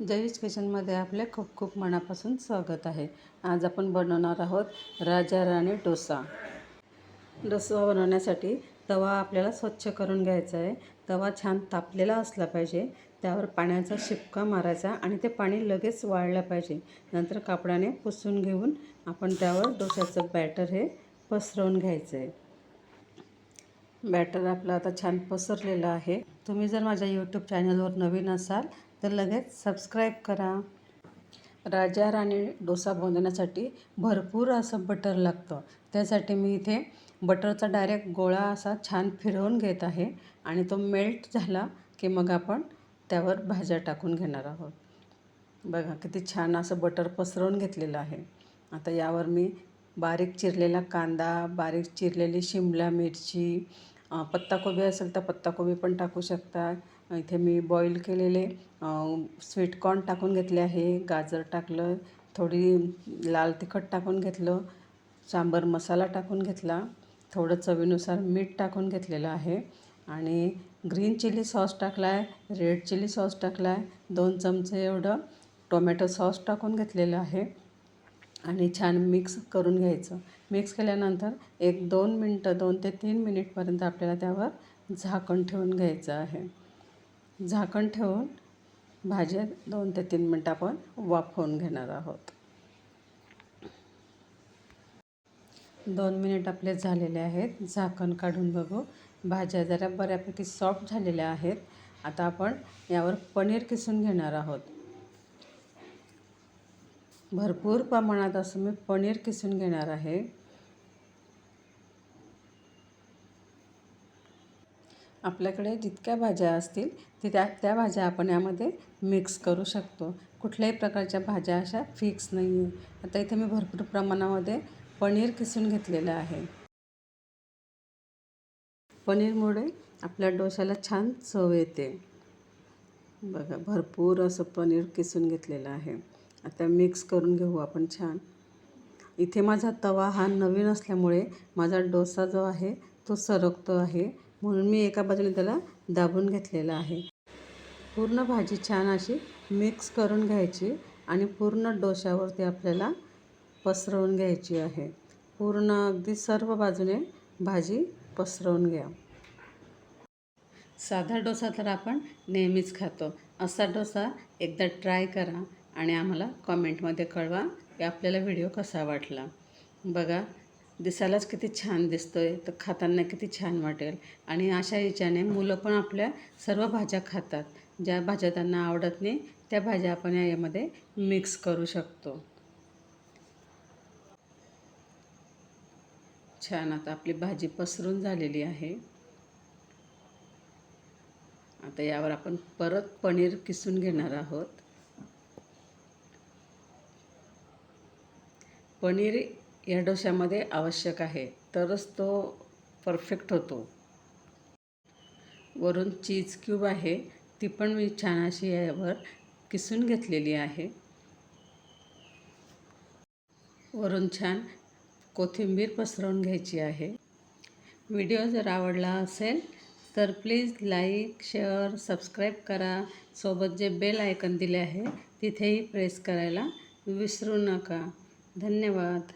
जयीश किचनमध्ये आपले खूप खूप मनापासून स्वागत आहे. आज आपण बनवणार आहोत राजा राणी डोसा. डोसा बनवण्यासाठी तवा आपल्याला स्वच्छ करून घ्यायचा आहे. तवा छान तापलेला असला पाहिजे. त्यावर पाण्याचा शिपका मारायचा आणि ते पाणी लगेच वाळलं पाहिजे. नंतर कापडाने पुसून घेऊन आपण त्यावर डोशाचं बॅटर हे पसरवून घ्यायचं आहे. बॅटर आपलं आता छान पसरलेलं आहे. तुम्ही जर माझ्या यूट्यूब चॅनलवर नवीन असाल तर लगेच सबस्क्राईब करा. राजा राणी डोसा बनवण्यासाठी भरपूर असं बटर लागतं. त्यासाठी मी इथे बटरचा डायरेक्ट गोळा असा छान फिरवून घेत आहे आणि तो मेल्ट झाला की मग आपण त्यावर भाज्या टाकून घेणार आहोत. बघा किती छान असं बटर पसरवून घेतलेलं आहे. आता यावर मी बारीक चिरलेला कांदा बारीक चिरलेली शिमला मिरची पत्ताकोबी असेल तर पत्ताकोबी पण टाकू शकता. इथे मी बॉईल केलेले स्वीट कॉर्न टाकून घेतले आहे. गाजर टाकलं थोडी लाल तिखट टाकून घेतलं सांबर मसाला टाकून घेतला थोडं चवीनुसार मीठ टाकून घेतलेलं आहे. आणि ग्रीन चिली सॉस टाकला आहे रेड चिली सॉस टाकला आहे दोन चमचे एवढं टोमॅटो सॉस टाकून घेतलेलं आहे. आणि छान मिक्स करून घ्यायचं. मिक्स केल्यानंतर एक दोन मिनटं दोन ते तीन मिनिटपर्यंत आपल्याला त्यावर झाकण ठेवून घ्यायचं आहे. झाकण ठेवून भाज्या दोन ते तीन मिनटं आपण वाफवून घेणार आहोत. दोन मिनिट आपले झालेले आहेत. झाकण काढून बघू. भाज्या जरा बऱ्यापैकी सॉफ्ट झालेल्या आहेत. आता आपण यावर पनीर किसून घेणार आहोत. भरपूर प्रमाणात असं मी पनीर किसून घेणार आहे. आपल्याकडे जितक्या भाज्या असतील तिथ्या त्या भाज्या आपण यामध्ये मिक्स करू शकतो. कुठल्याही प्रकारच्या भाज्या अशा फिक्स नाही आहे आता इथे मी भरपूर प्रमाणामध्ये पनीर किसून घेतलेलं आहे. पनीरमुळे आपल्या डोशाला छान चव येते. बघा भरपूर असं पनीर किसून घेतलेलं आहे. आता मिक्स करून घेऊ आपण छान. इथे माझा तवा हा नवीन असल्यामुळे माझा डोसा जो आहे तो सरकतो आहे. म्हणून मी एका बाजूने त्याला दाबून घेतलेला आहे. पूर्ण भाजी छान अशी मिक्स करून घ्यायची आणि पूर्ण डोश्यावरती आपल्याला पसरवून घ्यायची आहे. पूर्ण अगदी सर्व बाजूने भाजी पसरवून घ्या. साधा डोसा तर आपण नेहमीच खातो. असा डोसा एकदा ट्राय करा. आणि आम्हाला कॉमेंटमध्ये कळवा की आपल्याला व्हिडिओ कसा वाटला. बघा दिसायलाच किती छान दिसतो आहे तर खाताना किती छान वाटेल. आणि अशा याच्याने मुलं पण आपल्या सर्व भाज्या खातात. ज्या भाज्या त्यांना आवडत नाही त्या भाज्या आपण यामध्ये मिक्स करू शकतो. छान आता आपली भाजी पसरून झालेली आहे. आता यावर आपण परत पनीर किसून घेणार आहोत. पनीर या डोश्यामध्ये आवश्यक आहे तरच तो परफेक्ट होतो. वरून चीज क्यूब आहे ती पण मी छान अशी यावर किसून घेतलेली आहे. वरून छान कोथिंबीर पसरवून घ्यायची आहे. व्हिडिओ जर आवडला असेल तर प्लीज लाईक शेअर सबस्क्राईब करा. सोबत जे बेल आयकन दिले आहे तिथेही प्रेस करायला विसरू नका. धन्यवाद.